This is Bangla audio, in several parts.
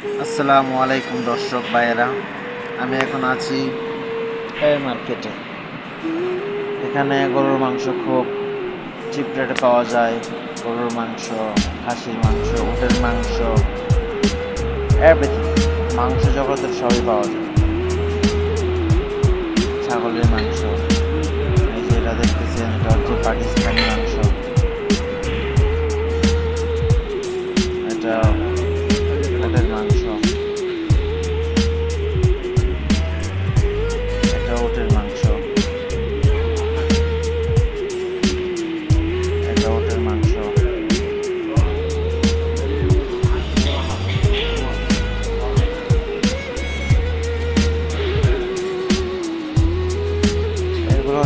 আসসালামু আলাইকুম দর্শক ভাইয়েরা। আমি এখন আছি মার্কেটে এখানে গরুর মাংস খুব চিপ রেটে পাওয়া যায়। গরুর মাংস, খাসির মাংস, উটের মাংস এভরিথিং মাংস জগতের সবই পাওয়া যায়। ছাগলের মাংস, এই যে এটা দেখতেছেন, এটা হচ্ছে পাকিস্তানি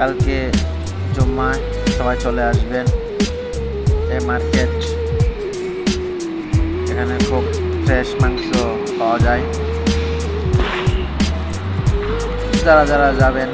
কালকে জুম্মায় সবাই চলে আসবেন। এই মার্কেট, এখানে খুব ফ্রেশ মাংস পাওয়া যায়। যারা যারা যাবেন,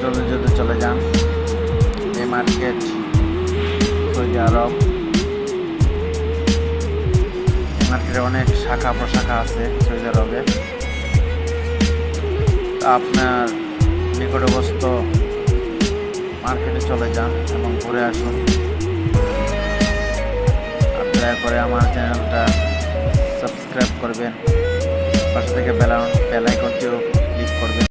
জলদি জলদি চলে যান। এই মার্কেট, সৌদি আরব। মার্কেটে অনেক শাখা প্রশাখা আছে সৌদি আরবে। আপনার নিকটবস্থ মার্কেটে চলে যান এবং ঘুরে আসুন। আর দয়া করে আমার চ্যানেলটা সাবস্ক্রাইব করবেন। পাশে থেকে বেলা বেল আইকনটিও ক্লিক করবেন